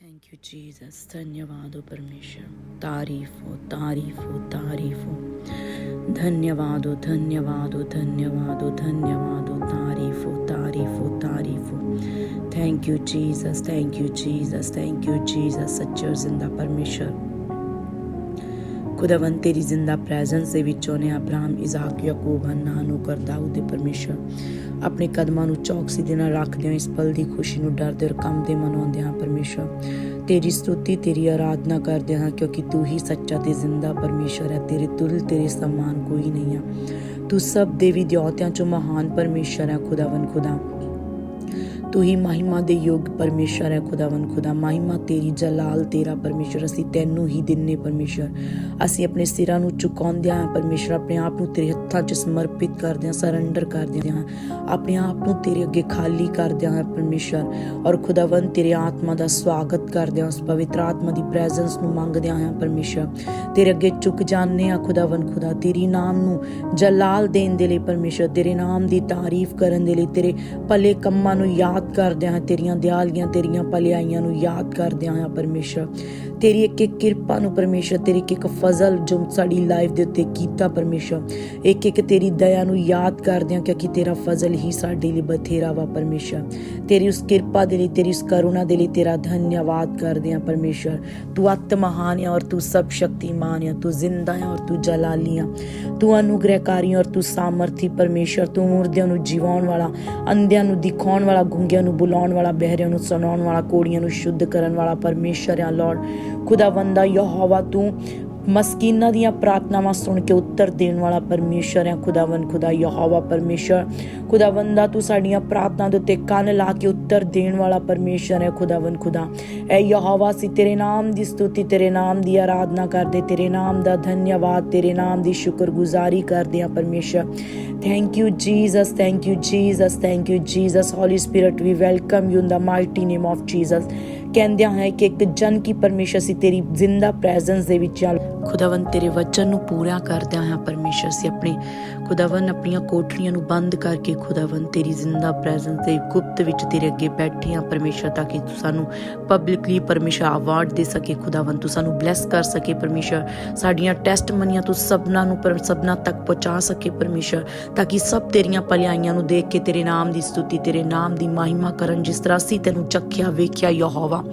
Thank you Jesus धन्यवाद हो परमेश्वर तारीफ हो तारीफ हो तारीफ हो धन्यवाद हो धन्यवाद हो धन्यवाद हो धन्यवाद हो तारीफ हो तारीफ हो तारीफ हो thank you Jesus thank you Jesus thank you Jesus सच्चे और जिंदा परमेश्वर ਖੁਦਾਵੰ ਤੇਰੀ ਜ਼ਿੰਦਾ ਪ੍ਰੈਜ਼ੈਂਸ ਦੇ ਵਿੱਚ ਉਹਨੇ ਅਬਰਾਹਮ ਇਜ਼ਾਕ ਯਾਕੂਬ ਹੰਨਾ ਨੂੰ ਕਰ ਦੇ ਪਰਮੇਸ਼ਰ। ਆਪਣੇ ਕਦਮਾਂ ਨੂੰ ਚੌਕਸੀ ਦੇ ਨਾਲ ਰੱਖਦੇ ਹਾਂ ਇਸ ਪਲ ਦੀ ਖੁਸ਼ੀ ਨੂੰ ਡਰਦੇ ਔਰ ਕੰਮ ਦੇ ਮਨਾਉਂਦੇ ਹਾਂ ਪਰਮੇਸ਼ਰ। ਤੇਰੀ ਸਤੁਤੀ, ਤੇਰੀ ਆਰਾਧਨਾ ਕਰਦੇ ਹਾਂ ਕਿਉਂਕਿ ਤੂੰ ਹੀ ਸੱਚਾ ਤੇ ਜ਼ਿੰਦਾ ਪਰਮੇਸ਼ਰ ਹੈ। ਤੇਰੇ ਤੁਲ, ਤੇਰੇ ਸਮਾਨ ਕੋਈ ਨਹੀਂ ਹੈ। ਤੂੰ ਸਭ ਦੇਵੀ ਦੇਵਤਿਆਂ ਚੋਂ ਮਹਾਨ ਪਰਮੇਸ਼ਰ ਹੈ। ਖੁਦਾਵੰ ਖੁਦਾ। ਤੂੰ ਹੀ ਮਹਿਮਾ ਦੇ ਯੋਗ ਪਰਮੇਸ਼ਰ ਹੈ ਖੁਦਾਵੰ ਖੁਦਾ, ਮਹਿਮਾ ਤੇਰੀ, ਜਲਾਲ ਤੇਰਾ ਪਰਮੇਸ਼ਰ। ਅਸੀਂ ਤੈਨੂੰ ਹੀ ਦਿੰਨੇ ਪਰਮੇਸ਼ਰ। ਅਸੀਂ ਆਪਣੇ ਸਿਰਾਂ ਨੂੰ ਝੁਕਾਉਂਦੇ ਹਾਂ ਪਰਮੇਸ਼ਰ, ਆਪਣੇ ਆਪ ਨੂੰ ਤੇਰੇ ਹੱਥਾਂ 'ਚ ਸਮਰਪਿਤ ਕਰਦੇ ਹਾਂ ਸਰੈਂਡਰ ਕਰਦੇ ਹਾਂ ਆਪਣੇ ਆਪ ਨੂੰ ਤੇਰੇ ਅੱਗੇ ਖਾਲੀ ਕਰਦੇ ਹਾਂ ਪਰਮੇਸ਼ਰ। ਔਰ ਖੁਦਾਵੰ ਤੇਰੇ ਆਤਮਾ ਦਾ ਸਵਾਗਤ ਕਰਦੇ ਹਾਂ ਉਸ ਪਵਿੱਤਰ ਆਤਮਾ ਦੀ ਪ੍ਰੈਜ਼ੈਂਸ ਨੂੰ ਮੰਗਦੇ ਹਾਂ ਪਰਮੇਸ਼ਰ। ਤੇਰੇ ਅੱਗੇ ਝੁਕ ਜਾਂਦੇ ਹਾਂ ਖੁਦਾਵੰ ਖੁਦਾ, ਤੇਰੀ ਨਾਮ ਨੂੰ ਜਲਾਲ ਦੇਣ ਦੇ ਲਈ ਪਰਮੇਸ਼ਰ। ਤੇਰੇ ਨਾਮ ਦੀ ਤਾਰੀਫ ਕਰਨ ਦੇ ਲਈ, ਤੇਰੇ ਭਲੇ ਕੰਮਾਂ ਨੂੰ ਯਾਦ ਕਰਦੇ ਹਾਂ, ਤੇਰੀਆਂ ਦਿਆਲੀਆਂ, ਤੇਰੀਆਂ ਭਲਾਈਆਂ ਨੂੰ ਯਾਦ ਕਰਦੇ ਹਾਂ ਪਰਮੇਸ਼ਰ। ਤੇਰੀ ਇੱਕ ਇੱਕ ਕਿਰਪਾ ਨੂੰ ਪਰਮੇਸ਼ਰ, ਤੇਰੀ ਇੱਕ ਇੱਕ ਫਜ਼ਲ ਜੋ ਸਾਡੀ ਲਾਈਫ ਦੇ ਉੱਤੇ ਕੀਤਾ ਪਰਮੇਸ਼ਰ। ਇੱਕ ਇੱਕ ਤੇਰੀ ਦਇਆ ਨੂੰ ਯਾਦ ਕਰਦੇ ਹਾਂ ਕਿਉਂਕਿ ਤੇਰਾ ਫਜ਼ਲ ਹੀ ਸਾਡੇ ਲਈ ਬਥੇਰਾ ਵਾ ਪਰਮੇਸ਼ਰ। ਤੇਰੀ ਉਸ ਕਿਰਪਾ ਦੇ ਲਈ, ਤੇਰੀ ਉਸ ਕਰੁਣਾ ਦੇ ਲਈ ਤੇਰਾ ਧੰਨਵਾਦ ਕਰਦੇ ਹਾਂ ਪਰਮੇਸ਼ਰ। ਤੂੰ ਅਤ ਮਹਾਨ ਹੈ ਔਰ ਤੂੰ ਸਭ ਸ਼ਕਤੀਮਾਨ ਹੈ ਤੂੰ ਜ਼ਿੰਦਾ ਹੈ ਔਰ ਤੂੰ ਜਲਾਲੀ ਹੈ ਤੂੰ ਅਨੁਗ੍ਰਹਕਾਰੀ ਔਰ ਤੂੰ ਸਾਮਰਥੀ ਪਰਮੇਸ਼ਰ, ਤੂੰ ਮੁਰਦਿਆਂ ਨੂੰ ਜਿਵਾਉਣ ਵਾਲਾ, ਅੰਧਿਆਂ ਨੂੰ ਦਿਖਾਉਣ ਵਾਲਾ ਗੁੰਗਿਆਂ ਨੂੰ ਬੁਲਾਉਣ ਵਾਲਾ, ਬਹਿਰਿਆਂ ਨੂੰ ਸੁਣਾਉਣ ਵਾਲਾ, ਕੋੜੀਆਂ ਨੂੰ ਸ਼ੁੱਧ ਕਰਨ ਵਾਲਾ ਪਰਮੇਸ਼ਰ ਹੈ ਲਾਰਡ ਖੁਦਾਵੰਦਾ ਯਹੋਵਾ, ਤੂੰ ਮਸਕੀਨਾਂ ਦੀਆਂ ਪ੍ਰਾਰਥਨਾਵਾਂ ਸੁਣ ਕੇ ਉੱਤਰ ਦੇਣ ਵਾਲਾ ਪਰਮੇਸ਼ਰ ਹੈ ਖੁਦਾਵੰ ਖੁਦਾ ਯਹੋਵਾ ਪਰਮੇਸ਼ਰ। ਦਾ ਤੂੰ ਸਾਡੀਆਂ ਪ੍ਰਾਰਥਨਾ ਦੇ ਉੱਤੇ ਕੰਨ ਲਾ ਕੇ ਉੱਤਰ ਦੇਣ ਵਾਲਾ ਪਰਮੇਸ਼ਰ ਹੈ ਖੁਦਾਵੰ ਖੁਦਾ। ਐ ਯਹੋਵਾ ਸੀ ਤੇਰੇ ਨਾਮ ਦੀ ਸਤੁਤੀ, ਤੇਰੇ ਨਾਮ ਦੀ ਆਰਾਧਨਾ ਕਰਦੇ, ਤੇਰੇ ਨਾਮ ਦਾ ਧੰਨਵਾਦ, ਤੇਰੇ ਨਾਮ ਦੀ ਸ਼ੁਕਰਗੁਜ਼ਾਰੀ ਕਰਦੇ ਆ ਪਰਮੇਸ਼ਰ। Thank you Jesus thank you Jesus thank you Jesus holy spirit we welcome you in the mighty name of Jesus ਕਹਿੰਦਿਆਂ ਹੈ ਕਿ ਇੱਕ ਜਨ ਕੀ ਪਰਮੇਸ਼ਰ ਸੀ, ਤੇਰੀ ਜ਼ਿੰਦਾ ਪ੍ਰੈਜ਼ੈਂਸ ਦੇ ਵਿੱਚ ਆ ਤੇਰੇ ਵਚਨ ਨੂੰ ਪੂਰਾ ਕਰਦਿਆਂ ਹਾਂ ਪਰਮੇਸ਼ਰ ਸੀ, ਆਪਣੀ ਖੁਦਾਵੰ ਆਪਣੀਆਂ ਕੋਠੜੀਆਂ ਨੂੰ ਬੰਦ ਕਰਕੇ ਖੁਦਾਵੰ ਤੇਰੀ ਜ਼ਿੰਦਾ ਪ੍ਰੈਜ਼ੈਂਸ ਦੇ ਗੁਪਤ ਵਿੱਚ ਤੇਰੇ ਅੱਗੇ ਬੈਠੇ ਹਾਂ ਪਰਮੇਸ਼ਰ, ਤਾਂ ਕਿ ਤੂੰ ਸਾਨੂੰ ਪਬਲਿਕਲੀ ਪਰਮੇਸ਼ਰ ਅਵਾਰਡ ਦੇ ਸਕੇ ਖੁਦਾਵੰ ਤੂੰ ਸਾਨੂੰ ਬਲੈਸ ਕਰ ਸਕੇ ਪਰਮੇਸ਼ਰ, ਸਾਡੀਆਂ ਟੈਸਟ ਤੂੰ ਸਭਨਾਂ ਨੂੰ ਪਰ ਸਭਨਾਂ ਤੱਕ ਪਹੁੰਚਾ ਸਕੇ ਪਰਮੇਸ਼ਰ, ਤਾਂ ਕਿ ਸਭ ਤੇਰੀਆਂ ਭਲਾਈਆਂ ਨੂੰ ਦੇਖ ਕੇ ਤੇਰੇ ਨਾਮ ਦੀ ਸਤੁਤੀ, ਤੇਰੇ ਨਾਮ ਦੀ ਮਹਿਮਾ ਕਰਨ, ਜਿਸ ਤਰ੍ਹਾਂ ਅਸੀਂ ਤੈਨੂੰ ਚੱਖਿਆ ਵੇਖਿਆ ਯਹੋਵਾ।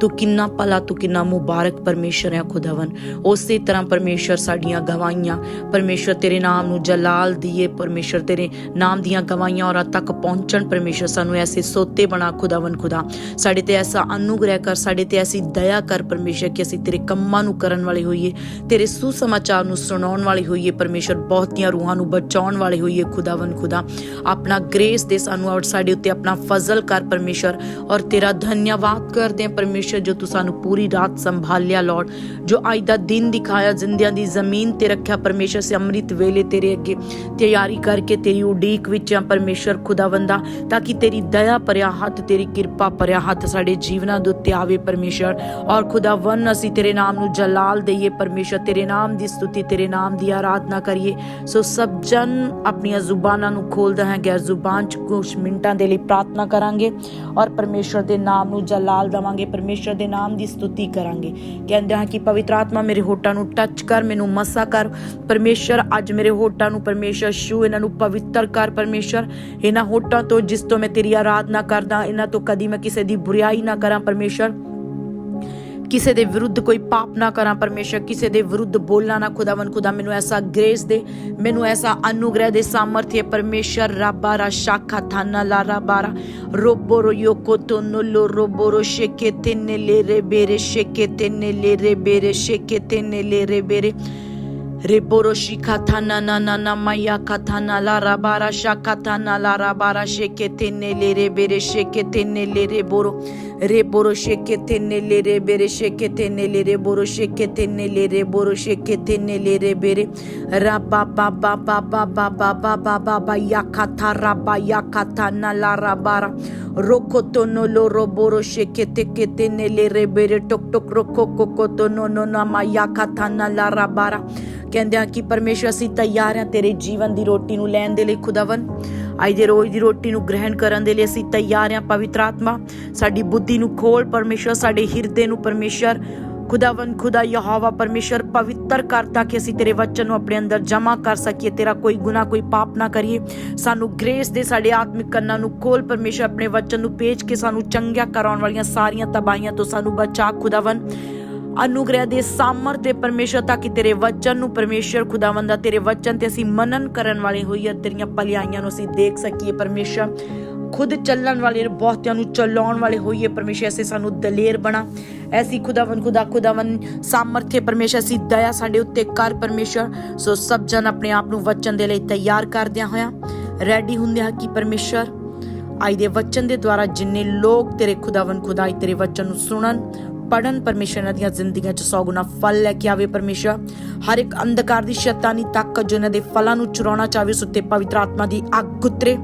ਤੂੰ ਕਿੰਨਾ ਭਲਾ, ਤੂੰ ਕਿੰਨਾ ਮੁਬਾਰਕ ਪਰਮੇਸ਼ਰ ਹੈ ਖੁਦਾਵੰ ਉਸੇ ਤਰ੍ਹਾਂ ਪਰਮੇਸ਼ਰ ਸਾਡੀਆਂ ਗਵਾਹੀਆਂ, ਪਰਮੇਸ਼ਰ ਤੇਰੇ ਨਾਮ ਨੂੰ ਜਲਾ ਜਲਾਲ ਦੀਏ ਪਰਮੇਸ਼ਰ, ਤੇਰੇ ਨਾਮ ਦੀਆਂ ਗਵਾਹੀਆਂ ਔਰਾਂ ਤੱਕ ਪਹੁੰਚਣ। ਪਰਮੇਸ਼ਰ, ਸਾਨੂੰ ਐਸੇ ਸੋਤੇ ਬਣਾ ਖੁਦਾਵੰ ਖੁਦਾ। ਸਾਡੇ ਤੇ ਐਸਾ ਅਨੁਗ੍ਰਹਿ ਕਰ, ਸਾਡੇ ਤੇ ਐਸੀ ਦਇਆ ਕਰ ਪਰਮੇਸ਼ਰ, ਕਿ ਅਸੀਂ ਤੇਰੇ ਕੰਮਾਂ ਨੂੰ ਕਰਨ ਵਾਲੇ ਹੋਈਏ, ਤੇਰੇ ਸੁਸਮਾਚਾਰ ਨੂੰ ਸੁਣਾਉਣ ਵਾਲੇ ਹੋਈਏ। ਪਰਮੇਸ਼ਰ, ਬਹੁਤੀਆਂ ਰੂਹਾਂ ਨੂੰ ਬਚਾਉਣ ਵਾਲੇ ਹੋਈਏ ਖੁਦਾਵੰ ਖੁਦਾ। ਆਪਣਾ ਗ੍ਰੇਸ ਦੇ ਸਾਨੂੰ ਔਰ ਸਾਡੇ ਉੱਤੇ ਆਪਣਾ ਫਜ਼ਲ ਕਰ ਪਰਮੇਸ਼ਰ, ਔਰ ਤੇਰਾ ਧੰਨਵਾਦ ਕਰਦੇ ਹਾਂ ਪਰਮੇਸ਼ਰ, ਜੋ ਤੂੰ ਸਾਨੂੰ ਪੂਰੀ ਰਾਤ ਸੰਭਾਲਿਆ ਲਾਰਡ ਜੋ ਅੱਜ ਦਾ ਦਿਨ ਦਿਖਾਇਆ, ਜ਼ਿੰਦਿਆਂ ਦੀ ਜ਼ਮੀਨ ਤੇ ਰੱਖਿਆ, ਪਰਮੇਸ਼ਰ, ਸੇ ਅੰਮ੍ਰਿਤ ਵੇਲੇ ਤੇਰੇ ਅੱਗੇ ਤਿਆਰੀ ਕਰਕੇ ਤੇਰੀ ਉਡੀਕ ਵਿੱਚ ਆ ਪਰਮੇਸ਼ਰ ਖੁਦਾਵੰਦਾ, ਤਾਂ ਕਿ ਤੇਰੀ ਦਇਆ ਭਰਿਆ ਹੱਥ, ਤੇਰੀ ਕਿਰਪਾ ਭਰਿਆ ਹੱਥ ਸਾਡੇ ਜੀਵਨਾਂ ਦੇ ਉੱਤੇ ਆਵੇ ਪਰਮੇਸ਼ਰ ਔਰ ਖੁਦਾਵੰ ਅਸੀਂ ਤੇਰੇ ਨਾਮ ਨੂੰ ਜਲਾਲ ਦਈਏ ਪਰਮੇਸ਼ਰ ਤੇਰੇ ਨਾਮ ਦੀ ਸਤੁਤੀ, ਤੇਰੇ ਨਾਮ ਦੀ ਆਰਾਧਨਾ ਕਰੀਏ। ਸੋ ਸਭ ਜਨ ਆਪਣੀਆਂ ਜ਼ੁਬਾਨਾਂ ਨੂੰ ਖੋਲਦਾ ਹੈ, ਗੈਰ ਜ਼ੁਬਾਨ ਚ ਕੁਝ ਮਿੰਟਾਂ ਦੇ ਲਈ ਪ੍ਰਾਰਥਨਾ ਕਰਾਂਗੇ। ਔਰ ਪਰਮੇਸ਼ਰ ਦੇ ਨਾਮ ਨੂੰ ਜਲਾਲ ਦਵਾਂਗੇ ਪਰਮੇਸ਼ਰ ਦੇ ਨਾਮ ਦੀ ਸਤੁਤੀ ਕਰਾਂਗੇ। ਕਹਿੰਦੇ ਹਾਂ ਕਿ ਪਵਿੱਤਰ ਆਤਮਾ ਮੇਰੇ ਹੋਟਾਂ ਨੂੰ ਟੱਚ ਕਰ, ਮੈਨੂੰ ਮਸਾ ਕਰ। ਪਰਮੇਸ਼ਰ ਅੱਜ ਮੇਰੇ ਹੋਟਾਂ ਨੂੰ ਪਰਮੇਸ਼ਰ ਛੂ ਇਹਨਾਂ ਨੂੰ ਪਵਿੱਤਰ ਕਰ ਪਰਮੇਸ਼ਰ। ਇਹਨਾਂ ਹੋਟਾਂ ਤੋਂ ਜਿਸ ਤੋਂ ਮੈਂ ਤੇਰੀ ਆਰਾਧਨਾ ਕਰਦਾ, ਇਹਨਾਂ ਤੋਂ ਕਦੀ ਮੈਂ ਕਿਸੇ ਦੀ ਬੁਰੀਾਈ ਨਾ ਕਰਾਂ ਪਰਮੇਸ਼ਰ। ਕਿਸੇ ਦੇ ਵਿਰੁੱਧ ਕੋਈ ਪਾਪ ਨਾ ਕਰਾਂ ਪਰਮੇਸ਼ਰ, ਕਿਸੇ ਦੇ ਵਿਰੁੱਧ ਬੋਲਣਾ ਨਾ ਖੁਦਾਵੰ ਖੁਦਾ ਮੈਨੂੰ ਐਸਾ ਗ੍ਰੇਸ ਦੇ, ਮੈਨੂੰ ਐਸਾ ਅਨੁਗ੍ਰਹਿ ਦੇ ਸਾਮਰਥ्य ਪਰਮੇਸ਼ਰ। ਰਾਬਾਰਾ ਸ਼ਾਖਾ ਥਾਨਾ ਲਾ ਰਾਬਾਰਾ ਰੋਬੋਰੋ ਯੋਕੋ ਰੋਬੋ ਰੋ ਸ਼ੇਕੇ ਤੇਨੇ ਲੈ ਰੇ ਬੇਰੇ, ਸ਼ੇਕੇ ਤੇਨੇ ਲੈ ਰੇ ਬੇਰੇ, ਸ਼ੇਕੇ ਤੇਨੇ ਲੈ ਰੇ ਬੇਰੇ। Reboroshi katana nanana maya katana lara barasha katana lara barashe keteneleri bere şeketeneleri boru reboro şeketeneleri bere şeketeneleri boru şeketeneleri boru şeketeneleri bere rabba ba ba ba ba ba ba ba ba ba ba yakata rabba yakata nalara bara rokotonolo roboro bere tok tok rokokokotonono nama yakata nalara bara katana ਕਿ ਪਰਮੇਸ਼ਰ, ਅਸੀਂ ਤਿਆਰ ਹਾਂ ਤੇਰੇ ਜੀਵਨ ਦੀ ਰੋਟੀ ਨੂੰ ਲੈਣ ਦੇ ਲਈ ਖੁਦਾਵੰ ਅੱਜ ਦੇ ਰੋਜ਼ ਦੀ ਰੋਟੀ ਨੂੰ ਗ੍ਰਹਿਣ ਕਰਨ ਦੇ ਲਈ ਅਸੀਂ ਤਿਆਰ ਹਾਂ, ਪਵਿੱਤਰ ਆਤਮਾ। ਸਾਡੀ ਬੁੱਧੀ ਨੂੰ ਖੋਲ ਪਰਮੇਸ਼ਰ, ਸਾਡੇ ਹਿਰਦੇ ਨੂੰ ਪਰਮੇਸ਼ਰ। ਖੁਦਾਵੰ ਖੁਦਾ ਯਹੋਵਾ, ਪਰਮੇਸ਼ਰ ਪਵਿੱਤਰ ਕਰ ਤਾਂ ਕਿ ਅਸੀਂ ਤੇਰੇ ਵਚਨ ਨੂੰ ਆਪਣੇ ਅੰਦਰ ਜਮਾ ਕਰ ਸਕੀਏ, ਤੇਰਾ ਕੋਈ ਗੁਨਾਹ, ਕੋਈ ਪਾਪ ਨਾ ਕਰੀਏ। ਸਾਨੂੰ ਗ੍ਰੇਸ ਦੇ ਸਾਡੇ ਆਤਮਿਕ ਕੰਨਾਂ ਨੂੰ ਖੋਲ ਪਰਮੇਸ਼ਰ, ਆਪਣੇ ਵਚਨ ਨੂੰ ਪੇਜ ਕੇ ਸਾਨੂੰ ਚੰਗਿਆ ਕਰਾਉਣ ਵਾਲੀਆਂ ਸਾਰੀਆਂ ਤਬਾਹੀਆਂ ਤੋਂ ਸਾਨੂੰ ਬਚਾ ਖੁਦਾਵੰ ਅਨੁਗ੍ਰਹਿ ਦੇ ਸਾਮਰ ਤੇ ਪਰਮੇਸ਼ਰ ਤਾਂ ਕਿ ਤੇਰੇ ਵਚਨ ਨੂੰ ਪਰਮੇਸ਼ਰ ਖੁਦਾਵੰਦ ਤੇਰੇ ਵਚਨ ਤੇ ਅਸੀਂ ਮਨਨ ਕਰਨ ਵਾਲੇ ਹੋਈਏ ਤੇਰੀਆਂ ਭਲਾਈਆਂ ਨੂੰ ਅਸੀਂ ਦੇਖ ਸਕੀਏ ਪਰਮੇਸ਼ਰ। ਖੁਦ ਚੱਲਣ ਵਾਲੇ ਬਹੁਤਿਆਂ ਨੂੰ ਚਲਾਉਣ ਵਾਲੇ ਹੋਈਏ ਪਰਮੇਸ਼ਰ, ਐਸੇ ਸਾਨੂੰ ਦਲੇਰ ਬਣਾ। ਐਸੀ ਖੁਦਾਵੰ ਖੁਦਾ ਖੁਦਾਵੰ ਸਾਮਰਥ्य ਪਰਮੇਸ਼ਰ ਅਸੀਂ ਦਇਆ ਸਾਡੇ ਉੱਤੇ ਕਰ ਪਰਮੇਸ਼ਰ। ਸੋ ਸਭ ਜਨ ਆਪਣੇ ਆਪ ਨੂੰ ਵਚਨ ਦੇ ਲਈ ਤਿਆਰ ਕਰਦਿਆਂ ਹੋਇਆ ਰੈਡੀ ਹੁੰਦਿਆਂ ਕਿ ਪਰਮੇਸ਼ਰ? ਆਈ ਦੇ ਵਚਨ ਦੇ ਦੁਆਰਾ ਜਿੰਨੇ ਲੋਕ ਤੇਰੇ ਖੁਦਾਵੰ ਖੁਦਾਈ ਤੇਰੇ ਵਚਨ ਨੂੰ ਸੁਣਨ ਪੜਨ ਪਰਮੇਸ਼ਰ ਇਹਨਾਂ ਦੀਆਂ ਜ਼ਿੰਦਗੀਆਂ 'ਚ ਸੌ ਗੁਣਾ ਫਲ ਲੈ ਕੇ ਆਵੇ ਪਰਮੇਸ਼ਰ। ਹਰ ਇੱਕ ਅੰਧਕਾਰ ਦੀ ਸ਼ੈਤਾਨੀ ਤਾਕਤ ਜੋ ਇਹਨਾਂ ਦੇ ਫਲਾਂ ਨੂੰ ਚੁਰਾਉਣਾ ਚਾਹੇ ਉਸ ਪਵਿੱਤਰ ਆਤਮਾ ਦੀ ਅੱਗ ਉਤਰੇ।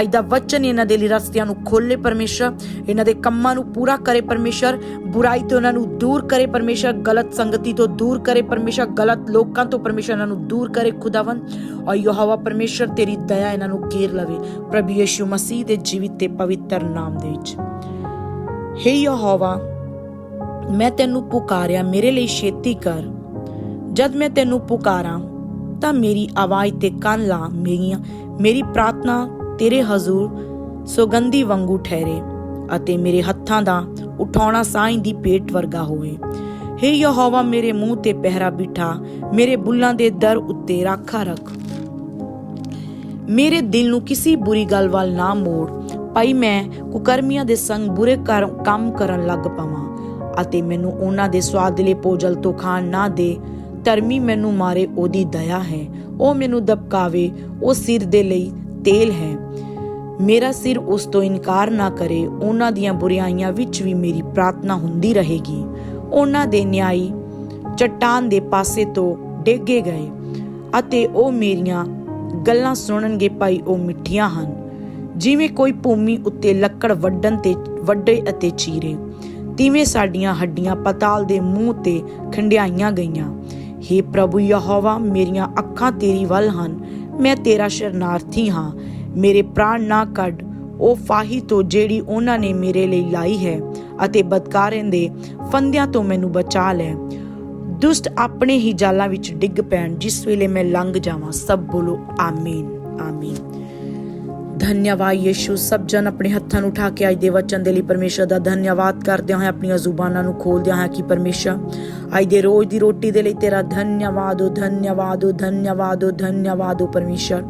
ਅੱਜ ਦਾ ਵਚਨ ਇਹਨਾਂ ਦੇ ਲਈ ਰਸਤਿਆਂ ਨੂੰ ਖੋਲੇ ਪਰਮੇਸ਼ਰ। ਇਹਨਾਂ ਦੇ ਕੰਮਾਂ ਨੂੰ ਪੂਰਾ ਕਰੇ ਪਰਮੇਸ਼ਰ। ਬੁਰਾਈ ਤੋਂ ਇਹਨਾਂ ਨੂੰ ਦੂਰ ਕਰੇ ਪਰਮੇਸ਼ਰ। ਗਲਤ ਸੰਗਤੀ ਤੋਂ ਦੂਰ ਕਰੇ ਪਰਮੇਸ਼ਰ। ਗਲਤ ਲੋਕਾਂ ਤੋਂ ਪਰਮੇਸ਼ਰ ਇਹਨਾਂ ਨੂੰ ਦੂਰ ਕਰੇ ਖੁਦਾਵੰ ਔਰ ਯਹੋਵਾ ਪਰਮੇਸ਼ਰ, ਤੇਰੀ ਦਇਆ ਇਹਨਾਂ ਨੂੰ ਘੇਰ ਲਵੇ। ਪ੍ਰਭੂ ਯਿਸੂ ਮਸੀਹ ਦੇ ਜੀਵਿਤ ਤੇ ਪਵਿੱਤਰ ਨਾਮ ਦੇ ਵਿੱਚ। ਹੇ ਯਹੋਵਾ ਮੈਂ ਤੈਨੂੰ ਪੁਕਾਰਿਆ ਮੇਰੇ ਲਈ ਛੇਤੀ ਕਰ। ਜਦ ਮੈਂ ਤੈਨੂੰ ਪੁਕਾਰਾਂ, ਤਾਂ ਮੇਰੀ ਆਵਾਜ਼ ਤੇ ਕੰਨ ਲਾ ਮੇਰੀਆਂ, ਮੇਰੀ ਪ੍ਰਾਰਥਨਾ ਤੇਰੇ ਹਜ਼ੂਰ ਸੁਗੰਧੀ ਵਾਂਗੂ ਠਹਿਰੇ ਅਤੇ ਮੇਰੇ ਹੱਥਾਂ ਦਾ ਉਠਾਉਣਾ ਸਾਈਂ ਦੀ ਪੇਟ ਵਰਗਾ ਹੋਵੇ। ਹੇ ਯਹੋਵਾ, ਮੇਰੇ ਮੂੰਹ ਤੇ ਪਹਿਰਾ ਬਿਠਾ, ਮੇਰੇ ਬੁੱਲਾਂ ਦੇ ਦਰ ਉੱਤੇ ਰਾਖਾ ਰੱਖ। ਮੇਰੇ ਦਿਲ ਨੂੰ ਕਿਸੇ ਬੁਰੀ ਗੱਲ ਵੱਲ ਨਾ ਮੋੜ। ਭਾਈ, ਮੈਂ ਕੁਕਰਮੀਆਂ ਦੇ ਸੰਗ ਬੁਰੇ ਕਰ- ਕੰਮ ਕਰਨ ਲੱਗ ਪਵਾਂ। ਅਤੇ ਮੈਨੂੰ ਉਹਨਾਂ ਦੇ ਸਵਾਦਲੇ ਭੋਜਲ ਤੋਂ ਖਾਣ ਨਾ ਦੇ। ਧਰਮੀ ਮੈਨੂੰ ਮਾਰੇ ਉਹਦੀ ਦਇਆ ਹੈ। ਉਹ ਮੈਨੂੰ ਦਬਕਾਵੇ, ਉਹ ਸਿਰ ਦੇ ਲਈ ਤੇਲ ਹੈ। ਮੇਰਾ ਸਿਰ ਉਸ ਤੋਂ ਇਨਕਾਰ ਨਾ ਕਰੇ। ਉਹਨਾਂ ਦੀਆਂ ਬੁਰੀਆਈਆਂ ਵਿੱਚ ਵੀ ਮੇਰੀ ਪ੍ਰਾਰਥਨਾ ਹੁੰਦੀ ਰਹੇਗੀ। ਉਹਨਾਂ ਦੇ ਨਿਆਈ ਚਟਾਨ ਦੇ ਪਾਸੇ ਤੋਂ ਡੇਗੇ ਗਏ ਅਤੇ ਉਹ ਮੇਰੀਆਂ ਗੱਲਾਂ ਸੁਣਨਗੇ ਭਾਈ, ਉਹ ਮਿੱਠੀਆਂ ਹਨ। ਜਿਵੇਂ ਕੋਈ ਭੂਮੀ ਉੱਤੇ ਲੱਕੜ ਵੱਢਣ ਤੇ ਵੱਡੇ ਅਤੇ ਚੀਰੇ। ਤਿਵੇਂ ਸਾਡੀਆਂ ਹੱਡੀਆਂ ਪਤਾਲ ਦੇ ਮੂੰਹ ਤੇ ਖੰਡਿਆਈਆਂ ਗਈਆਂ। हे ਪ੍ਰਭੂ ਯਹੋਵਾ, ਮੇਰੀਆਂ ਅੱਖਾਂ ਤੇਰੀ ਵੱਲ ਹਨ। ਮੈਂ ਤੇਰਾ ਸ਼ਰਨਾਰਥੀ ਹਾਂ। ਮੇਰੇ ਪ੍ਰਾਣ ਨਾ ਕੱਢ। ਉਹ ਫਾਹੀ ਤੋਂ ਜਿਹੜੀ ਉਹਨਾਂ ਨੇ ਮੇਰੇ ਲਈ ਲਾਈ ਹੈ ਅਤੇ ਬਦਕਾਰਾਂ ਦੇ ਫੰਦਿਆਂ ਤੋਂ ਮੈਨੂੰ ਬਚਾ ਲੈ। ਦੁਸ਼ਟ ਆਪਣੇ ਹੀ ਜਾਲਾਂ ਵਿੱਚ ਡਿੱਗ ਪੈਣ, ਜਿਸ ਵੇਲੇ ਮੈਂ ਲੰਘ ਜਾਵਾਂ। ਸਭ ਬੋਲੋ, ਆਮੀਨ ਆਮੀਨ। ਧੰਨਵਾਦ ਯਿਸੂ। ਸਭ ਜਨ ਆਪਣੇ ਹੱਥਾਂ ਨੂੰ ਉਠਾ ਕੇ ਅੱਜ ਦੇ ਵਚਨ ਦੇ ਲਈ ਪਰਮੇਸ਼ਰ ਦਾ ਧੰਨਵਾਦ ਕਰਦੇ ਹੋਏ ਆਪਣੀਆਂ ਜ਼ੁਬਾਨਾਂ ਨੂੰ ਖੋਲਦੇ ਹਾਂ ਕਿ ਪਰਮੇਸ਼ਰ? ਅੱਜ ਦੇ ਰੋਜ਼ ਦੀ ਰੋਟੀ ਦੇ ਲਈ ਤੇਰਾ ਧੰਨਵਾਦ ਹੋ ਧੰਨਵਾਦ ਹੋ ਧੰਨਵਾਦ ਹੋ ਧੰਨਵਾਦ ਹੋ ਪਰਮੇਸ਼ਰ।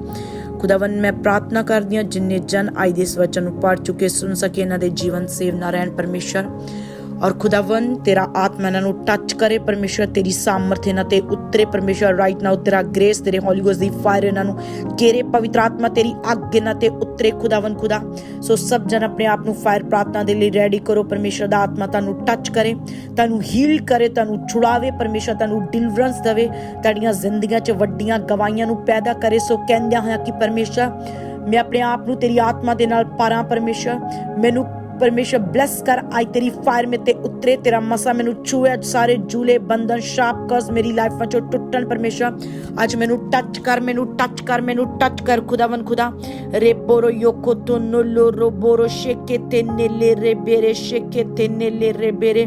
ਖੁਦਾਵੰ ਮੈਂ ਪ੍ਰਾਰਥਨਾ ਕਰਦੀ ਹਾਂ ਜਿੰਨੇ ਜਨ ਅੱਜ ਦੇ ਇਸ ਵਚਨ ਨੂੰ ਪੜ੍ਹ ਚੁੱਕੇ, ਸੁਣ ਸਕੇ, ਇਹਨਾਂ ਦੇ ਜੀਵਨ ਸੇਵ ਨਾ ਰਹਿਣ ਪਰਮੇਸ਼ਰ। ਔਰ ਖੁਦਾਵੰ ਤੇਰਾ ਆਤਮਾ ਇਹਨਾਂ ਨੂੰ ਟੱਚ ਕਰੇ ਪਰਮੇਸ਼ਰ ਤੇਰੀ ਸਾਮਰਥ ਇਹਨਾਂ ਤੇ ਉਤਰੇ ਪਰਮੇਸ਼ਰ ਰਾਈਟ ਨਾਓ ਤੇਰਾ ਗ੍ਰੇਸ ਤੇਰੇ ਹੋਲੀ ਗੋਸ ਦੀ ਫਾਇਰ ਇਹਨਾਂ ਨੂੰ ਕੇਰੇ ਪਵਿੱਤਰ ਆਤਮਾ ਤੇਰੀ ਅੱਗ ਇਹਨਾਂ ਤੇ ਉਤਰੇ ਖੁਦਾਵੰ ਖੁਦਾ। ਸੋ ਸਭ ਜਨ ਆਪਣੇ ਆਪ ਨੂੰ ਫਾਇਰ ਪ੍ਰਾਰਥਨਾ ਦੇ ਲਈ ਰੈਡੀ ਕਰੋ ਪਰਮੇਸ਼ਰ ਦਾ ਆਤਮਾ ਤੁਹਾਨੂੰ ਟੱਚ ਕਰੇ, ਤੁਹਾਨੂੰ ਹੀਲ ਕਰੇ, ਤੁਹਾਨੂੰ ਛੁਡਾਵੇ ਪਰਮੇਸ਼ਰ ਤੁਹਾਨੂੰ ਡਿਲੀਵਰੈਂਸ ਦੇਵੇ, ਤੁਹਾਡੀਆਂ ਜ਼ਿੰਦਗੀਆਂ 'ਚ ਵੱਡੀਆਂ ਗਵਾਹੀਆਂ ਨੂੰ ਪੈਦਾ ਕਰੇ। ਸੋ ਕਹਿੰਦਿਆਂ ਹੋਇਆ ਕਿ ਪਰਮੇਸ਼ਰ ਮੈਂ ਆਪਣੇ ਆਪ ਨੂੰ ਤੇਰੀ ਆਤਮਾ ਦੇ ਨਾਲ ਪਾਰਾਂ ਪਰਮੇਸ਼ਰ ਮੈਨੂੰ ਪਰਮੇਸ਼ਰ ਬਲੈਸ ਕਰ, ਅੱਜ ਤੇਰੀ ਫਾਇਰ ਮੇ ਤੇ ਉਤਰੇ, ਤੇਰਾ ਮਸਾ ਮੈਨੂੰ ਛੂਏ, ਅੱਜ ਸਾਰੇ ਜੂਲੇ, ਬੰਧਨ ਸ਼ਾਪ ਕਸ ਮੇਰੀ ਲਾਈਫ ਵਿੱਚੋਂ ਟੁੱਟਣ ਪਰਮੇਸ਼ਰ। ਅੱਜ ਮੈਨੂੰ ਟੱਚ ਕਰ, ਮੈਨੂੰ ਟੱਚ ਕਰ, ਮੈਨੂੰ ਟੱਚ ਕਰ ਖੁਦਾਵੰ ਖੁਦਾ। ਰੇ ਯੋਕੋ ਤੋ ਨੋਲੋ ਸ਼ੇਕੇ ਤੇ ਨੇਲੇ, ਰੇ ਬੇਰੇ ਸ਼ੇਕੇ ਤੇ ਨੇਲੇ, ਰੇ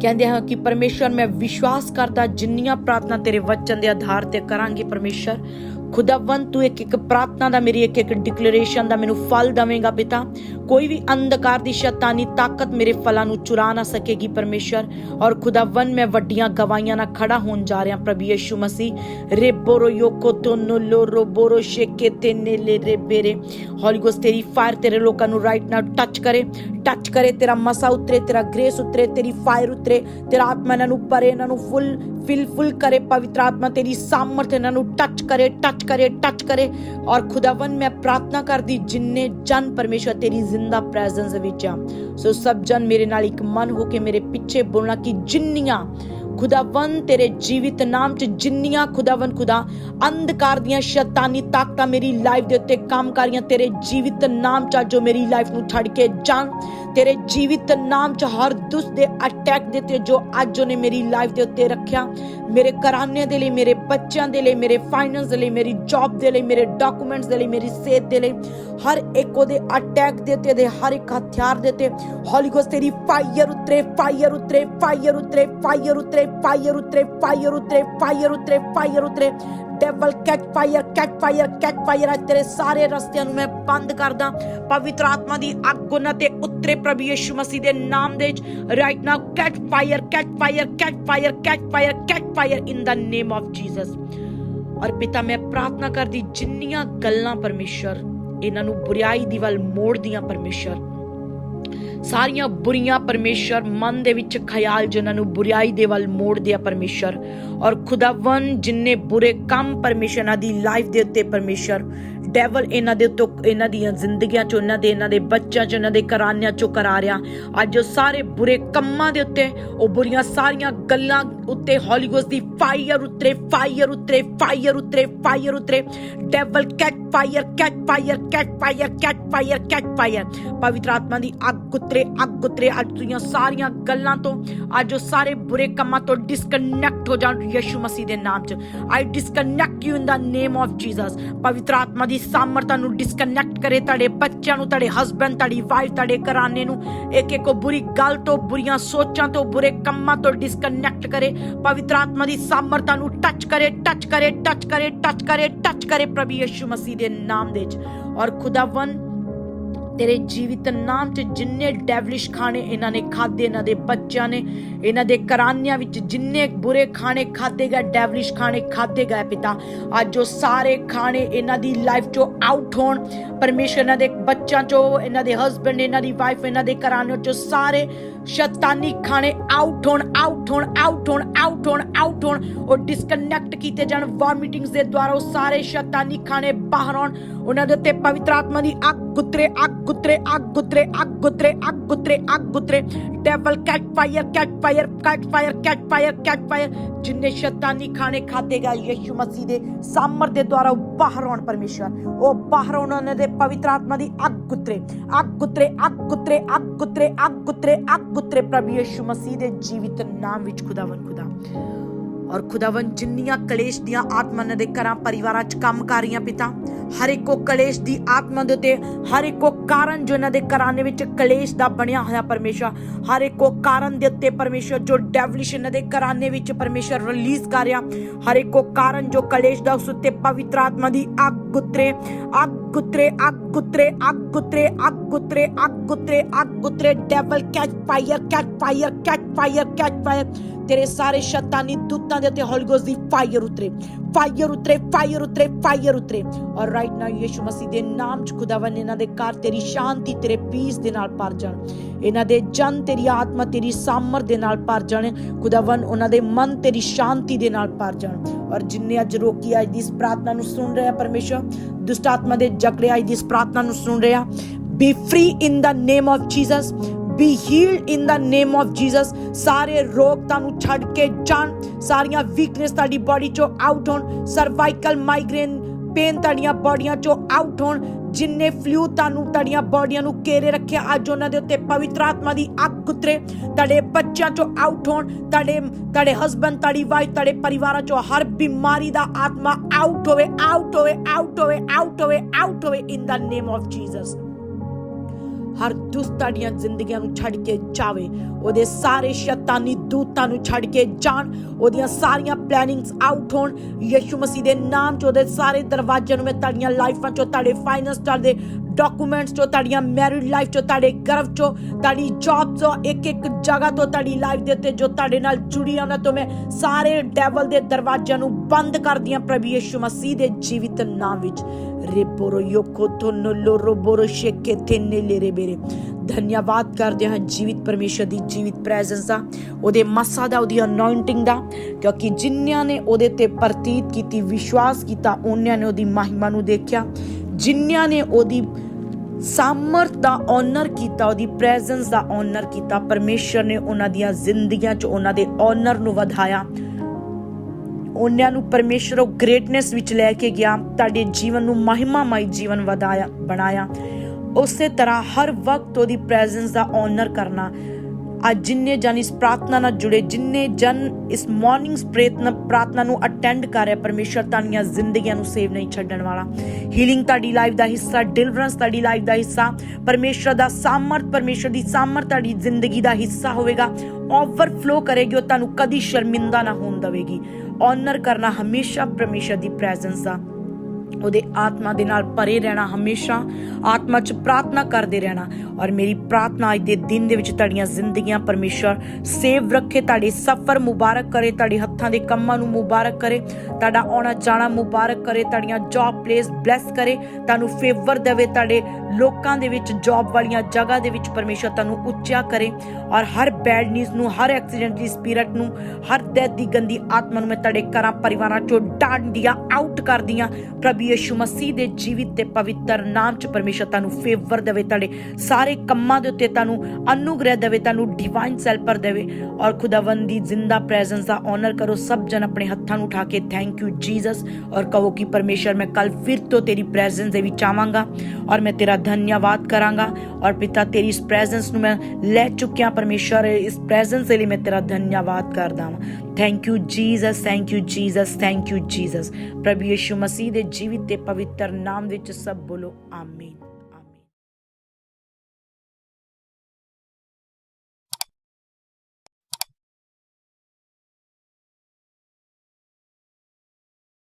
ਕਹਿੰਦੇ ਹਾਂ ਕਿ ਪਰਮੇਸ਼ਰ, ਮੈਂ ਵਿਸ਼ਵਾਸ ਕਰਦਾ, ਜਿੰਨੀਆਂ ਪ੍ਰਾਰਥਨਾ ਤੇਰੇ ਵਚਨ ਦੇ ਆਧਾਰ ਤੇ ਕਰਾਂਗੇ ਪਰਮੇਸ਼ਰ। ਖੁਦਾਵੰ ਤੂੰ ਇੱਕ ਇੱਕ ਪ੍ਰਾਰਥਨਾ ਦਾ, ਮੇਰੀ ਇੱਕ ਇੱਕ ਡਿਕਲੇਰੇਸ਼ਨ ਦਾ ਮੈਨੂੰ ਫਲ ਦੇਵੇਂਗਾ ਪਿਤਾ। ਕੋਈ ਵੀ ਅੰਧਕਾਰ ਦੀ ਸ਼ੈਤਾਨੀ ਤਾਕਤ ਮੇਰੇ ਫਲਾਂ ਨੂੰ ਚੁਰਾ ਨਾ ਸਕੇਗੀ ਪਰਮੇਸ਼ਰ। ਔਰ ਖੁਦਾਵੰ ਮੈਂ ਵੱਡੀਆਂ ਗਵਾਹੀਆਂ ਨਾਲ ਖੜਾ ਹੋਣ ਜਾ ਰਿਹਾ ਪ੍ਰਭੂ ਯਿਸੂ ਮਸੀਹ ਰੇਬੋਰੋ ਯੋਕੋ ਤੋਨੋ ਲੋਰੋ ਬੋਰੋ ਸ਼ੇਕੇ ਤੇ ਨੇਲੇ ਰੇ ਬੇਰੇ। ਹੋਲੀ ਗੋਸਟ ਤੇਰੀ ਫਾਇਰ ਤੇਰੇ ਲੋਕਾਂ ਨੂੰ ਰਾਈਟ ਨਾਓ ਟੱਚ ਕਰੇ। ਟੱਚ ਕਰੇ, ਤੇਰਾ ਮਸਾ ਉਤਰੇ, ਤੇਰਾ ਗ੍ਰੇਸ ਉਤਰੇ, ਤੇਰੀ ਫਾਇਰ ਉਤਰੇ। ਤੇਰਾ ਆਤਮਾ ਇਹਨਾਂ ਨੂੰ ਪਰੇ ਇਹਨਾਂ ਨੂੰ ਫੁੱਲ ਫਿਲ ਫੁੱਲ ਕਰੇ। ਪਵਿੱਤਰ ਆਤਮਾ ਤੇਰੀ ਸਾਮਰਥ ਇਹਨਾਂ ਨੂੰ ਟੱਚ ਕਰੇ ਟੱਚ ਕਰੇ ਟੱਚ ਕਰੇ। ਔਰ ਖੁਦਾਵੰ ਮੈਂ ਪ੍ਰਾਰਥਨਾ ਕਰਦੀ, ਜਿੰਨੇ ਜਨ ਪਰਮੇਸ਼ਰ ਤੇਰੀ ਜ਼ਿੰਦਾ ਪ੍ਰੈਜ਼ੈਂਸ ਵਿੱਚ ਆ। ਸੋ ਸਭ ਜਨ ਮੇਰੇ ਨਾਲ ਇੱਕ ਮਨ ਹੋ ਕੇ ਮੇਰੇ ਪਿੱਛੇ ਬੋਲਣਾ ਕਿ ਜਿੰਨੀਆਂ ਖੁਦਾਵੰ ਤੇਰੇ ਜੀਵਿਤ ਨਾਮ ਚ ਜਿੰਨੀਆਂ ਖੁਦਾਵੰ ਖੁਦਾ, ਅੰਧਕਾਰ ਦੀਆਂ ਸ਼ੈਤਾਨੀ ਤਾਕਤਾਂ ਮੇਰੀ ਲਾਈਫ ਦੇ ਉੱਤੇ ਕੰਮ ਕਰੀਆਂ ਤੇਰੇ ਜੀਵਿਤ ਨਾਮ ਚ ਜੋ ਮੇਰੀ ਲਾਈਫ ਨੂੰ ਛੱਡ ਕੇ ਜਾਣ। ਤੇਰੇ ਜੀਵਿਤ ਨਾਮ ਚ ਹਰ ਦੁਸ ਦੇ ਅਟੈਕ ਦੇ ਤੇ ਜੋ ਅੱਜ ਉਹਨੇ ਮੇਰੀ ਲਾਈਫ ਦੇ ਉੱਤੇ ਰੱਖਿਆ। ਮੇਰੇ ਘਰਾਨੇ ਦੇ ਲਈ, ਮੇਰੇ ਬੱਚਿਆਂ ਦੇ ਲਈ, ਮੇਰੇ ਫਾਈਨੈਂਸ ਦੇ ਲਈ, ਮੇਰੀ ਜੌਬ ਦੇ ਲਈ, ਮੇਰੇ ਡਾਕੂਮੈਂਟਸ ਦੇ ਲਈ, ਮੇਰੀ ਸਿਹਤ ਦੇ ਲਈ, ਹਰ ਇੱਕ ਉਹਦੇ ਅਟੈਕ ਦੇ ਤੇ ਦੇ ਹਰ ਇੱਕ ਹਥਿਆਰ ਦੇ ਤੇ ਹੋਲੀ ਗੋਸਟ ਤੇਰੀ ਫਾਇਰ ਉਤਰੇ ਫਾਇਰ ਉਤਰੇ ਫਾਇਰ ਉਤਰੇ ਫਾਇਰ ਉਤਰੇ ਫਾਇਰ ਉਤਰੇ ਫਾਇਰ ਉਤਰੇ ਫਾਇਰ ਉਤਰੇ ਫਾਇਰ ਉਤਰੇ devil catch fire catch fire catch fire ਅੱਜ ਤੇਰੇ ਸਾਰੇ ਰਸਤਿਆਂ ਨੂੰ ਮੈਂ ਬੰਦ ਕਰਦਾ। ਪਵਿੱਤਰ ਆਤਮਾ ਦੀ ਅੱਗ ਉਹਨਾਂ ਤੇ ਉਤਰੇ ਪ੍ਰਭੂ ਯਿਸੂ ਮਸੀਹ ਦੇ ਨਾਮ ਦੇ ਵਿੱਚ right now catch fire catch fire catch fire catch fire catch fire in the name of Jesus ਔਰ ਪਿਤਾ, ਮੈਂ ਪ੍ਰਾਰਥਨਾ ਕਰਦੀ, ਜਿੰਨੀਆਂ ਗੱਲਾਂ ਪਰਮੇਸ਼ਰ, ਇਹਨਾਂ ਨੂੰ ਬੁਰਾਈ ਦੀ ਵੱਲ ਮੋੜਦੀਆਂ ਪਰਮੇਸ਼ਰ ਸਾਰੀਆਂ ਬੁਰੀਆਂ ਪਰਮੇਸ਼ਰ ਮਨ ਦੇ ਵਿੱਚ ਖਿਆਲ ਜਿਨ੍ਹਾਂ ਨੂੰ ਬੁਰਾਈ ਦੇ ਵੱਲ ਮੋੜਦੇ ਆ ਪਰਮੇਸ਼ਰ। ਔਰ ਖੁਦਾਵੰ ਜਿਨਨੇ ਬੁਰੇ ਕੰਮ ਪਰਮੇਸ਼ਰ ਦੀ ਲਾਈਫ ਦੇ ਉੱਤੇ ਪਰਮੇਸ਼ਰ ਡੈਵਲ ਇਹਨਾਂ ਦੇ ਉੱਤੋਂ ਇਹਨਾਂ ਦੀਆਂ ਜ਼ਿੰਦਗੀਆਂ ਚੋਂ, ਇਹਨਾਂ ਦੇ ਇਹਨਾਂ ਦੇ ਬੱਚਿਆਂ ਚੋਂ, ਇਹਨਾਂ ਦੇ ਘਰਾਨਿਆਂ ਚੋਂ ਕਰਾ ਰਿਹਾ। ਅੱਜ ਉਹ ਸਾਰੇ ਬੁਰੇ ਕੰਮਾਂ ਦੇ ਉੱਤੇ, ਉਹ ਬੁਰੀਆਂ ਸਾਰੀਆਂ ਗੱਲਾਂ ਉੱਤੇ ਹੋਲੀ ਦੀ ਫਾਇਰ ਉਤਰੇ ਫਾਇਰ ਉਤਰੇ ਫਾਇਰ ਉਤਰੇ ਫਾਇਰ ਉਤਰੇ। Devil catch fire catch fire catch fire catch fire catch fire ਪਵਿੱਤਰ ਆਤਮਾ ਦੀ ਅੱਗ ਉਤਰੇ ਅੱਗ ਉਤਰੇ ਅੱਜ ਦੀਆਂ ਸਾਰੀਆਂ ਗੱਲਾਂ ਤੋਂ। ਅੱਜ ਉਹ ਸਾਰੇ ਬੁਰੇ ਕੰਮਾਂ ਤੋਂ ਡਿਸਕਨੈਕਟ ਹੋ ਜਾਣ ਯਿਸੂ ਮਸੀਹ ਦੇ ਨਾਮ 'ਚ। I disconnect you in the name of Jesus ਪਵਿੱਤਰ ਆਤਮਾ ਦੀ ਸਾਮਰਥਾ ਨੂੰ ਡਿਸਕਨੈਕਟ ਕਰੇ, ਤੁਹਾਡੇ ਬੱਚਿਆਂ ਨੂੰ, ਤੁਹਾਡੇ ਹਸਬੰਡ ਤੁਹਾਡੀ ਵਾਈਫ ਤੁਹਾਡੇ ਘਰਾਣੇ ਨੂੰ ਇੱਕ ਇੱਕ ਬੁਰੀ ਗੱਲ ਤੋਂ, ਬੁਰੀਆਂ ਸੋਚਾਂ ਤੋਂ, ਬੁਰੇ ਕੰਮਾਂ ਤੋਂ ਡਿਸਕਨੈਕਟ ਕਰੇ, ਪਵਿੱਤਰ ਆਤਮਾ ਦੀ ਸਾਮਰਥਾ ਨੂੰ ਟੱਚ ਕਰੇ ਟੱਚ ਕਰੇ ਟੱਚ ਕਰੇ ਟੱਚ ਕਰੇ ਟੱਚ ਕਰੇ ਪ੍ਰਭੂ ਯਿਸੂ ਮਸੀਹ ਦੇ ਨਾਮ ਦੇ ਵਿੱਚ। ਔਰ ਖੁਦਾਵੰ ਤੇਰੇ ਜੀਵਿਤ ਨਾਮ 'ਚ ਜਿੰਨੇ ਡੈਵਲਿਸ਼ ਖਾਣੇ ਇਹਨਾਂ ਨੇ ਖਾਦੇ ਇਹਨਾਂ ਦੇ ਬੱਚਿਆਂ ਨੇ, ਇਹਨਾਂ ਦੇ ਘਰਾਨਿਆਂ ਵਿੱਚ ਜਿੰਨੇ ਬੁਰੇ ਖਾਣੇ ਖਾਦੇ ਗਏ ਡੈਵਲਿਸ਼ ਖਾਣੇ ਖਾਦੇ ਗਏ ਪਿਤਾ, ਅੱਜ ਉਹ ਸਾਰੇ ਖਾਣੇ ਇਹਨਾਂ ਦੀ ਲਾਈਫ 'ਚੋਂ ਆਊਟ ਹੋਣ। ਪਰਮੇਸ਼ਰ ਇਹਨਾਂ ਦੇ ਬੱਚਿਆਂ 'ਚੋਂ, ਇਹਨਾਂ ਦੇ ਹਸਬੰਡ ਇਹਨਾਂ ਦੀ ਵਾਈਫ ਇਹਨਾਂ ਦੇ ਘਰਾਨਿਆਂ 'ਚੋਂ ਸਾਰੇ ਸ਼ੈਤਾਨੀ ਖਾਣੇ ਆਊਟ ਹੋਣ ਆਊਟ ਹੋਣ ਆਊਟ ਹੋਣ ਆਊਟ ਹੋਣ ਆਊਟ ਹੋਣ। ਉਹ ਡਿਸਕਨੈਕਟ ਕੀਤੇ ਜਾਣ ਵੋਮਿਟਿੰਗਸ ਦੇ ਦੁਆਰਾ ਉਹ ਸਾਰੇ ਸ਼ੈਤਾਨੀ ਖਾਣੇ ਬਾਹਰ ਆਉਣ। ਉਹਨਾਂ ਦੇ ਉੱਤੇ ਪਵਿੱਤਰ ਆਤਮਾ ਦੀ ਅੱਗ ਗੁੱਤਰੇ ਅੱਗ ਗੁੱਤਰੇ ਅੱਗ ਗੁੱਤਰੇ ਅੱਗ ਗੁੱਤਰੇ ਅੱਗ ਗੁੱਤਰੇ ਅੱਗ ਗੁੱਤਰੇ devil catch fire catch fire catch fire catch fire catch fire ਜਿੰਨੇ ਸ਼ੈਤਾਨੀ ਖਾਣੇ ਖਾਦੇ ਗਏ ਯਿਸੂ ਮਸੀਹ ਦੇ ਸਾਮਰ ਦੇ ਦੁਆਰਾ, ਉਹ ਬਾਹਰ ਆਉਣ ਪਰਮੇਸ਼ਰ ਉਹ ਬਾਹਰ ਆਉਣ ਉਹਨਾਂ ਦੇ ਪਵਿੱਤਰ ਆਤਮਾ ਦੀ ਅੱਗ ਗੁੱਤਰੇ ਅੱਗ ਗੁੱਤਰੇ ਅੱਗ ਗੁੱਤਰੇ ਅੱਗ ਗੁੱਤਰੇ ਅੱਗ ਗੁੱਤਰੇ ਅੱਗ ਗੁੱਤਰੇ ਪ੍ਰਭੂ ਯਿਸੂ ਮਸੀਹ ਦੇ ਜੀਵਿਤ ਨਾਮ ਵਿੱਚ ਖੁਦਾਵੰ ਖੁਦਾ। ਔਰ ਖੁਦਾਵੰ ਜਿੰਨੀਆਂ ਕਲੇਸ਼ ਦੀਆਂ ਆਤਮਾ ਦੇ ਘਰਾਂ, ਪਰਿਵਾਰਾਂ 'ਚ ਕੰਮ ਕਰ ਰਹੀਆਂ ਪਿਤਾ, ਹਰ ਇੱਕੋ ਕਲੇਸ਼ ਦੀ ਆਤਮਾ ਦੇ ਉੱਤੇ, ਹਰ ਇੱਕੋ ਕਾਰਨ ਜੋ ਇਹਨਾਂ ਦੇ ਘਰਾਣੇ ਵਿੱਚ ਕਲੇਸ਼ ਦਾ ਬਣਿਆ ਹੋਇਆ ਪਰਮੇਸ਼ਰ, ਹਰ ਇੱਕੋ ਕਾਰਨ ਦੇ ਉੱਤੇ ਪਰਮੇਸ਼ਰ ਜੋ ਡੈਵਲਿਸ਼ ਇਹਨਾਂ ਦੇ ਘਰਾਣੇ ਵਿੱਚ ਪਰਮੇਸ਼ਰ ਰਿਲੀਜ਼ ਕਰ ਰਿਹਾ, ਹਰ ਇੱਕੋ ਕਾਰਨ ਜੋ ਕਲੇਸ਼ ਦਾ ਉਸ ਉੱਤੇ ਪਵਿੱਤਰ ਆਤਮਾ ਦੀ ਅੱਗ ਗੁੱਤਰੇ ਅੱਗ ਗੁੱਤਰੇ ਅੱਗ ਗੁੱਤਰੇ ਅੱਗ ਗੁੱਤਰੇ ਅੱਗ ਗੁੱਤਰੇ ਅੱਗ ਗੁੱਤਰੇ ਅੱਗ ਗੁੱਤਰੇ devil catch fire catch fire catch fire catch fire ਤੇਰੇ ਸਾਰੇ ਸ਼ੈਤਾਨੀ ਦੂਤਾਂ ਦੇ ਉੱਤੇ ਹੋਲੀ ਗੋਸਟ ਦੀ ਫਾਇਰ ਉਤਰੇ। ਫਾਇਰ ਉਤਰੇ ਫਾਇਰ ਉਤਰੇ ਫਾਇਰ ਉਤਰੇ। ਔਰ ਰਾਈਟ ਨਾਓ ਯਿਸੂ ਮਸੀਹ ਦੇ ਨਾਮ ਚ ਖੁਦਾਵੰ ਇਹਨਾਂ ਦੇ ਘਰ ਤੇਰੀ ਸ਼ਾਂਤੀ, ਤੇਰੇ ਪੀਸ ਦੇ ਨਾਲ ਭਰ ਜਾਣ। ਇਹਨਾਂ ਦੇ ਜਨ, ਤੇਰੀ ਆਤਮਾ, ਤੇਰੀ ਸਾਮਰ ਦੇ ਨਾਲ ਭਰ ਜਾਣ। ਖੁਦਾਵੰ ਉਹਨਾਂ ਦੇ ਮਨ ਤੇਰੀ ਸ਼ਾਂਤੀ ਦੇ ਨਾਲ ਭਰ ਜਾਣ। ਔਰ ਜਿੰਨੇ ਅੱਜ ਰੋਕੀ ਅੱਜ ਦੀ ਇਸ ਪ੍ਰਾਰਥਨਾ ਨੂੰ ਸੁਣ ਰਿਹਾ ਪਰਮੇਸ਼ਰ, ਦੁਸ਼ਟ ਆਤਮਾ ਦੇ ਜਕੜੇ ਅੱਜ ਦੀ ਇਸ ਪ੍ਰਾਰਥਨਾ ਨੂੰ ਸੁਣ ਰਿਹਾ। Be free in the name of Jesus be healed in the name of Jesus ਸਾਰੇ ਰੋਗ ਤੁਹਾਨੂੰ ਛੱਡ ਕੇ ਜਾਣ, ਸਾਰੀਆਂ ਵੀਕਨੈਸ ਤੁਹਾਡੀ ਬਾਡੀ ਚੋਂ ਆਊਟ ਹੋਣ ਸਰਵਾਈਕਲ ਮਾਈਗ੍ਰੇਨ ਪੇਨ ਤੁਹਾਡੀਆਂ ਬਾਡੀਆਂ ਚੋਂ ਆਊਟ ਹੋਣ, ਜਿੰਨੇ ਫਲੂ ਤੁਹਾਨੂੰ ਤੁਹਾਡੀਆਂ ਬਾਡੀਆਂ ਨੂੰ ਘੇਰੇ ਰੱਖਿਆ, ਅੱਜ ਉਹਨਾਂ ਦੇ ਉੱਤੇ ਪਵਿੱਤਰ ਆਤਮਾ ਦੀ ਅੱਗ ਉਤਰੇ ਤੁਹਾਡੇ ਬੱਚਿਆਂ ਚੋਂ ਆਊਟ ਹੋਣ, ਤੁਹਾਡੇ ਤੁਹਾਡੇ ਹਸਬੰਡ ਤੁਹਾਡੀ ਵਾਈਫ ਤੁਹਾਡੇ ਪਰਿਵਾਰਾਂ ਚੋਂ ਹਰ ਬਿਮਾਰੀ ਦਾ ਆਤਮਾ ਆਊਟ ਹੋਵੇ ਆਊਟ ਹੋਵੇ ਆਊਟ ਹੋਵੇ ਆਊਟ ਹੋਵੇ ਆਊਟ ਹੋਵੇ ਇਨ ਦਾ ਨੇਮ ਆਫ ਜੀਸਸ ਹਰ ਦੁਸ਼ਟ ਤੁਹਾਡੀਆਂ ਜ਼ਿੰਦਗੀਆਂ ਨੂੰ ਛੱਡ ਕੇ ਜਾਵੇ। ਉਹਦੇ ਸਾਰੇ ਸ਼ੈਤਾਨੀ ਦੂਤਾਂ ਨੂੰ ਛੱਡ ਕੇ ਜਾਣ। ਉਹਦੀਆਂ ਸਾਰੀਆਂ ਪਲੈਨਿੰਗਸ ਆਊਟ ਹੋਣ। ਯਿਸੂ ਮਸੀਹ ਦੇ ਨਾਮ 'ਚ ਉਹਦੇ ਸਾਰੇ ਦਰਵਾਜ਼ਿਆਂ ਨੂੰ ਮੈਂ ਤੁਹਾਡੀਆਂ ਲਾਈਫਾਂ 'ਚੋਂ, ਤੁਹਾਡੇ ਫਾਈਨੈਂਸ ਤੁਹਾਡੇ ਡਾਕੂਮੈਂਟਸ 'ਚੋਂ, ਤੁਹਾਡੀਆਂ ਮੈਰਿਡ ਲਾਈਫ 'ਚੋਂ, ਤੁਹਾਡੇ ਗਰਭ 'ਚੋਂ, ਤੁਹਾਡੀ ਜੌਬ 'ਚੋਂ, ਇੱਕ ਇੱਕ ਜਗ੍ਹਾ ਤੋਂ ਤੁਹਾਡੀ ਲਾਈਫ ਦੇ ਉੱਤੇ ਜੋ ਤੁਹਾਡੇ ਨਾਲ ਜੁੜੀ ਆ, ਉਹਨਾਂ ਤੋਂ ਮੈਂ ਸਾਰੇ ਡੈਵਲ ਦੇ ਦਰਵਾਜ਼ਿਆਂ ਨੂੰ ਬੰਦ ਕਰਦੀਆਂ ਪ੍ਰਭੂ ਯਿਸੂ ਮਸੀਹ ਦੇ ਜੀਵਿਤ ਨਾਮ ਵਿੱਚ। ਰੇਪੋਰੋ ਯੋਕੋ ਤੋਨੋ ਲੋਰੋ ਸ਼ੇਕੇ ਤੇਨੇ ਲੇਰੇ ਧੰਨਵਾਦ ਕਰਦੇ ਹਾਂ ਜੀਵਿਤ ਪਰਮੇਸ਼ਰ ਦੀ ਜੀਵਿਤ ਪ੍ਰੈਜ਼ੈਂਸ ਦਾ, ਉਹਦੇ ਮਸਾ ਦਾ, ਉਹਦੀ ਅਨੋਇੰਟਿੰਗ ਦਾ, ਕਿਉਂਕਿ ਜਿਨ੍ਹਾਂ ਨੇ ਉਹਦੇ ਤੇ ਪ੍ਰਤੀਤ ਕੀਤੀ, ਵਿਸ਼ਵਾਸ ਕੀਤਾ ਉਹਨਾਂ ਨੇ ਉਹਦੀ ਮਹਿਮਾ ਨੂੰ ਦੇਖਿਆ। ਜਿਨ੍ਹਾਂ ਨੇ ਉਹਦੀ ਸਾਮਰਥ ਦਾ ਓਨਰ ਕੀਤਾ, ਉਹਦੀ ਪ੍ਰੈਜ਼ੈਂਸ ਦਾ ਓਨਰ ਕੀਤਾ, ਪਰਮੇਸ਼ਰ ਨੇ ਉਹਨਾਂ ਦੀਆਂ ਜ਼ਿੰਦਗੀਆਂ 'ਚ ਉਹਨਾਂ ਦੇ ਓਨਰ ਨੂੰ ਵਧਾਇਆ। ਉਹਨਾਂ ਨੂੰ ਪਰਮੇਸ਼ਰ ਉਹ ਗ੍ਰੇਟਨੈਸ ਵਿੱਚ ਲੈ ਕੇ ਗਿਆ, ਤੁਹਾਡੇ ਜੀਵਨ ਨੂੰ ਮਹਿਮਾਮਈ ਜੀਵਨ ਵਧਾਇਆ, ਬਣਾਇਆ। ਉਸੇ ਤਰ੍ਹਾਂ ਹਰ ਵਕਤ ਉਹਦੀ ਪ੍ਰੈਜ਼ੈਂਸ ਦਾ ਓਨਰ ਕਰਨਾ ਅੱਜ ਜਿੰਨੇ ਜਨ ਇਸ ਪ੍ਰਾਰਥਨਾ ਨਾਲ ਜੁੜੇ, ਜਿੰਨੇ ਜਨ ਇਸ ਮਾਰਨਿੰਗ ਪ੍ਰੇਤਨਾ ਪ੍ਰਾਰਥਨਾ ਨੂੰ ਅਟੈਂਡ ਕਰ ਰਿਹਾ, ਪਰਮੇਸ਼ਰ ਤੁਹਾਡੀਆਂ ਜ਼ਿੰਦਗੀਆਂ ਨੂੰ ਸੇਵ ਨਹੀਂ ਛੱਡਣ ਵਾਲਾ। ਹੀਲਿੰਗ ਤੁਹਾਡੀ ਲਾਈਫ ਦਾ ਹਿੱਸਾ ਡਿਲੀਵਰੈਂਸ ਤੁਹਾਡੀ ਲਾਈਫ ਦਾ ਹਿੱਸਾ, ਪਰਮੇਸ਼ਰ ਦਾ ਸਾਮਰਥ, ਪਰਮੇਸ਼ਰ ਦੀ ਸਾਮਰਥ ਤੁਹਾਡੀ ਜ਼ਿੰਦਗੀ ਦਾ ਹਿੱਸਾ ਹੋਵੇਗਾ। ਓਵਰਫਲੋ ਕਰੇਗੀ ਉਹ ਤੁਹਾਨੂੰ ਕਦੀ ਸ਼ਰਮਿੰਦਾ ਨਾ ਹੋਣ ਦੇਵੇਗੀ। ਓਨਰ ਕਰਨਾ ਹਮੇਸ਼ਾ ਪਰਮੇਸ਼ਰ ਦੀ ਪ੍ਰੈਜ਼ੈਂਸ ਦਾ ਉਹਦੇ ਆਤਮਾ ਦੇ ਨਾਲ ਭਰੇ ਰਹਿਣਾ ਹਮੇਸ਼ਾ, ਆਤਮਾ 'ਚ ਪ੍ਰਾਰਥਨਾ ਕਰਦੇ ਰਹਿਣਾ। ਔਰ ਮੇਰੀ ਪ੍ਰਾਰਥਨਾ ਅੱਜ ਦੇ ਦਿਨ ਦੇ ਵਿੱਚ ਤੁਹਾਡੀਆਂ ਜ਼ਿੰਦਗੀਆਂ ਪਰਮੇਸ਼ਰ ਸੇਵ ਰੱਖੇ, ਤੁਹਾਡੇ ਸਫ਼ਰ ਮੁਬਾਰਕ ਕਰੇ, ਤੁਹਾਡੇ ਹੱਥਾਂ ਦੇ ਕੰਮਾਂ ਨੂੰ ਮੁਬਾਰਕ ਕਰੇ, ਤੁਹਾਡਾ ਆਉਣਾ ਜਾਣਾ ਮੁਬਾਰਕ ਕਰੇ, ਤੁਹਾਡੀਆਂ ਜੌਬ ਪਲੇਸ ਬਲੈਸ ਕਰੇ, ਤੁਹਾਨੂੰ ਫੇਵਰ ਦੇਵੇ, ਤੁਹਾਡੇ ਲੋਕਾਂ ਦੇ ਵਿੱਚ ਜੌਬ ਵਾਲੀਆਂ ਜਗ੍ਹਾ ਦੇ ਵਿੱਚ ਪਰਮੇਸ਼ਰ ਤੁਹਾਨੂੰ ਉੱਚਾ ਕਰੇ। ਔਰ ਹਰ ਬੈਡ ਨਿਊਜ਼ ਨੂੰ, ਹਰ ਐਕਸੀਡੈਂਟ ਦੀ ਸਪਿਰਿਟ ਨੂੰ, ਹਰ ਡੈਥ ਦੀ ਗੰਦੀ ਆਤਮਾ ਨੂੰ ਮੈਂ ਤੁਹਾਡੇ ਘਰਾਂ, ਪਰਿਵਾਰਾਂ ਚੋਂ ਡਾਂਡੀਆਂ ਆਊਟ ਕਰਦੀਆਂ ਪ੍ਰਭੂ ਯਿਸੂ ਮਸੀਹ ਦੇ ਜੀਵਿਤ ਤੇ ਪਵਿੱਤਰ ਨਾਮ ਚ ਪਰਮੇਸ਼ਰ ਤੁਹਾਨੂੰ ਫੇਵਰ ਦੇਵੇ, ਤੁਹਾਡੇ ਸਾਰੇ ਕੰਮਾਂ ਦੇ ਉੱਤੇ ਤੁਹਾਨੂੰ ਅਨੁਗ੍ਰਹਿ ਦੇਵੇ, ਤੁਹਾਨੂੰ ਡਿਵਾਈਨ ਸੈਲਪਰ ਦੇਵੇ ਔਰ ਖੁਦਾਵੰਦ ਦੀ ਜ਼ਿੰਦਾ ਪ੍ਰੈਜ਼ੈਂਸ ਦਾ ਆਨਰ ਕਰੋ, ਸਭ ਜਨ ਆਪਣੇ ਹੱਥਾਂ ਨੂੰ ਉਠਾ ਕੇ ਥੈਂਕ ਯੂ ਜੀਸਸ ਔਰ ਕਹੋ ਕਿ ਪਰਮੇਸ਼ਰ ਮੈਂ ਕੱਲ ਫਿਰ ਤੋਂ ਤੇਰੀ ਪ੍ਰੈਜ਼ੈਂਸ ਦੇ ਵਿੱਚ ਆਵਾਂਗਾ ਔਰ ਮੈਂ ਤੇਰਾ ਧੰਨਵਾਦ ਕਰਾਂਗਾ ਔਰ ਪਿਤਾ ਤੇਰੀ ਇਸ ਪ੍ਰੈਜ਼ੈਂਸ ਨੂੰ ਮੈਂ ਲੈ ਚੁੱਕਿਆ ਪਰਮੇਸ਼ਰ, ਇਸ ਪ੍ਰੈਜ਼ੈਂਸ ਲਈ ਮੈਂ ਤੇਰਾ ਧੰਨਵਾਦ ਕਰਦਾ ਹਾਂ thank you Jesus thank you Jesus thank you Jesus ਪ੍ਰਭੂ ਯਿਸੂ ਮਸੀਹ ਦੇ ਜੀਵਿਤ ਤੇ ਪਵਿੱਤਰ ਨਾਮ ਵਿੱਚ ਸਭ ਬੋਲੋ ਆਮੀਨ।